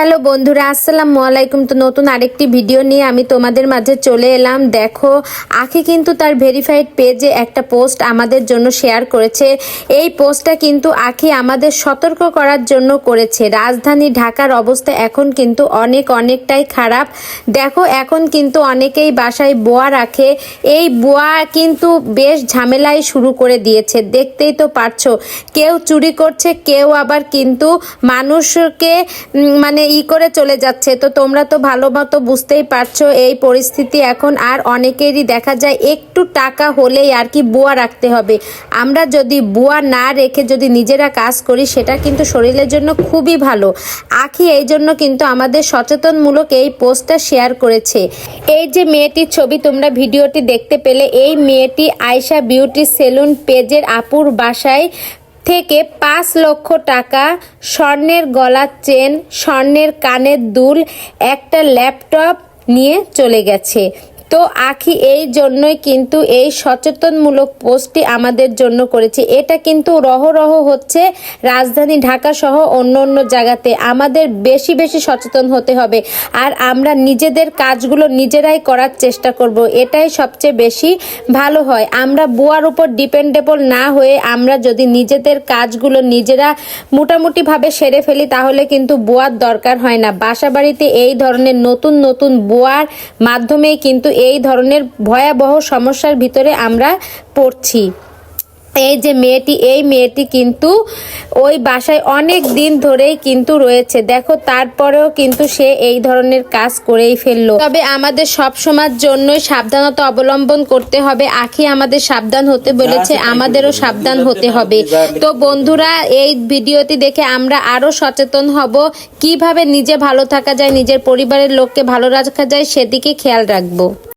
Hello বন্ধুরা, আসসালামু আলাইকুম। তো নতুন আরেকটি ভিডিও নিয়ে আমি তোমাদের মাঝে চলে এলাম। দেখো, আখি কিন্তু তার ভেরিফাইড পেজে একটা পোস্ট আমাদের জন্য শেয়ার করেছে। এই পোস্টটা কিন্তু আখি আমাদের সতর্ক করার জন্য করেছে। রাজধানী ঢাকার অবস্থা এখন কিন্তু অনেক অনেকটাই খারাপ। দেখো, এখন কিন্তু অনেকেই বাসায় বোয়া রাখে। এই বোয়া কিন্তু বেশ ঝামেলাই শুরু করে দিয়েছে। দেখতেই তো পারছ, কেউ চুরি করছে, কেউ আবার কিন্তু মানুষকে মানে ই করে চলে যাচ্ছে। তো তোমরা তো ভালো মতো বুঝতেই পারছ, এই পরিস্থিতি এখন আর অনেকেরই দেখা যায় একটু টাকা হলেই আর কি বুয়া রাখতে হবে। আমরা যদি বুয়া না রেখে যদি নিজেরা কাজ করি, সেটা কিন্তু শরীরের জন্য খুবই ভালো। আখি এই জন্য কিন্তু আমাদের সচেতনমূলক এই পোস্টটা শেয়ার করেছে। এই যে মেয়েটির ছবি, তোমরা ভিডিওটি দেখতে পেলে, এই মেয়েটি আয়শা বিউটি সেলুন পেজের আপুর বাসায় থেকে পাঁচ লক্ষ টাকা স্বর্ণের গলার চেন, স্বর্ণের কানের দুল, একটা ল্যাপটপ নিয়ে চলে গেছে। তো আখি এই জন্যই কিন্তু এই সচেতনমূলক পোস্টটি আমাদের জন্য করেছে। এটা কিন্তু রহরহ হচ্ছে রাজধানী, ঢাকা সহ অন্য অন্য জায়গাতে। আমাদের বেশি বেশি সচেতন হতে হবে আর আমরা নিজেদের কাজগুলো নিজেরাই করার চেষ্টা করব। এটাই সবচেয়ে বেশি ভালো হয়। আমরা বুয়ার উপর ডিপেন্ডেবল না হয়ে আমরা যদি নিজেদের কাজগুলো নিজেরা মোটামুটিভাবে সেরে ফেলি, তাহলে কিন্তু বুয়ার দরকার হয় না। বাসা বাড়িতে এই ধরনের নতুন নতুন বুয়ার মাধ্যমেই কিন্তু এই ধরনের ভয়াবহ সমস্যার ভিতরে আমরা পড়ছি। এই যে মেয়েটি এই মেয়েটি কিন্তু ওই বাসায় অনেক দিন ধরেই কিন্তু রয়েছে। দেখো তারপরেও কিন্তু সে এই ধরনের কাজ করেই ফেলল। তবে আমাদের সব সময়ের জন্যই সাবধানতা অবলম্বন করতে হবে। আখি আমাদের সাবধান হতে বলেছে আমাদেরও সাবধান হতে হবে। তো বন্ধুরা এই ভিডিওটি দেখে আমরা আরও সচেতন হব। কীভাবে নিজে ভালো থাকা যায় নিজের পরিবারের লোককে ভালো রাখা যায় সেদিকে খেয়াল রাখব।